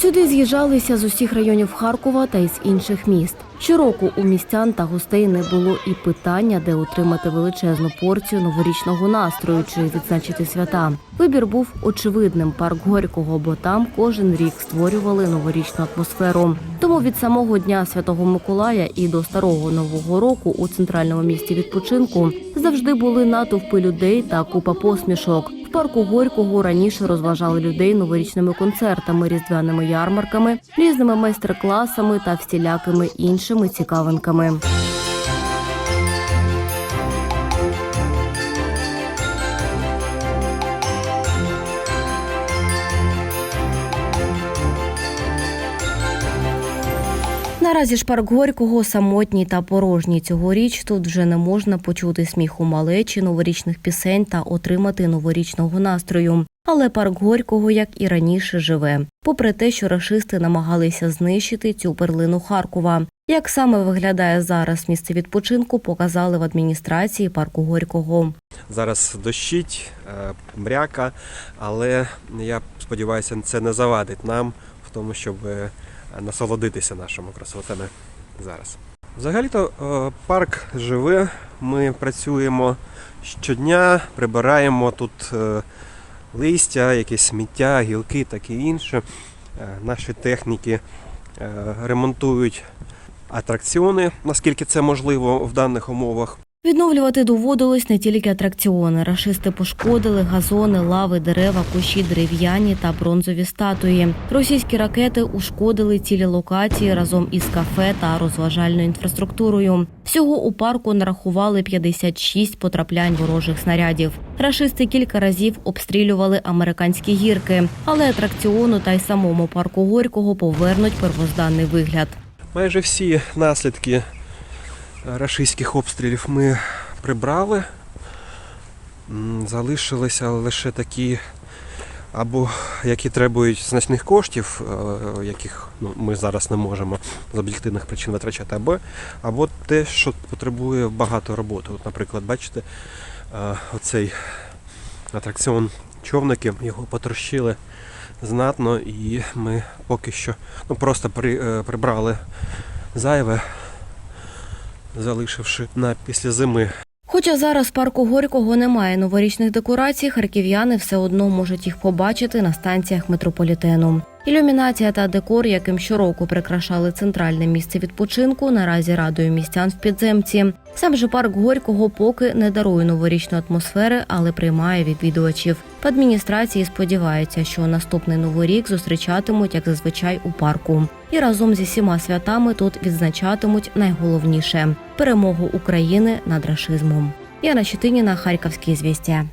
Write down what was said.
Сюди з'їжджалися з усіх районів Харкова та із інших міст. Щороку у містян та гостей не було і питання, де отримати величезну порцію новорічного настрою чи відзначити свята. Вибір був очевидним парк Горького, бо там кожен рік створювали новорічну атмосферу. Тому від самого дня Святого Миколая і до старого нового року у центральному місті відпочинку завжди були натовпи людей та купа посмішок. Парку Горького раніше розважали людей новорічними концертами, різдвяними ярмарками, різними майстер-класами та всілякими іншими цікавинками. Наразі ж парк Горького самотній та порожній цьогоріч тут вже не можна почути сміху малечі, новорічних пісень та отримати новорічного настрою. Але парк Горького, як і раніше, живе. Попри те, що рашисти намагалися знищити цю перлину Харкова. Як саме виглядає зараз місце відпочинку, показали в адміністрації парку Горького. Зараз дощить, е, мряка, але я сподіваюся, це не завадить нам в тому, щоб е, насолодитися нашими красотами зараз. Взагалі-то е, парк живе, ми працюємо щодня, прибираємо тут е, листя, якесь сміття, гілки, таке інше. Е, Наші техніки ремонтують атракціони, наскільки це можливо в даних умовах. Відновлювати доводилось не тільки атракціони. Рашисти пошкодили газони, лави, дерева, кущі, дерев'яні та бронзові статуї. Російські ракети ушкодили цілі локації разом із кафе та розважальною інфраструктурою. Всього у парку нарахували 56 потраплянь ворожих снарядів. Рашисти кілька разів обстрілювали американські гірки, але атракціону та й самому парку Горького повернуть первозданний вигляд. Майже всі наслідки рашистських обстрілів ми прибрали. Залишилися лише такі, або які требують значних коштів, е, яких ну, ми зараз не можемо з об'єктивних причин витрачати, або, або те, що потребує багато роботи. От, наприклад, бачите, е, оцей атракціон човники, його потрощили знатно, і ми поки що ну, просто при, е, прибрали зайве, залишивши на після зими. Хоча зараз парку Горького немає новорічних декорацій, харків'яни все одно можуть їх побачити на станціях метрополітену. Ілюмінація та декор, яким щороку прикрашали центральне місце відпочинку, наразі радує містян в підземці. Сам же парк Горького поки не дарує новорічної атмосфери, але приймає відвідувачів. В адміністрації сподіваються, що наступний новий рік зустрічатимуть як зазвичай у парку, і разом зі всіма святами тут відзначатимуть найголовніше перемогу України над рашизмом. Яна Щетиніна, Харківські звістя.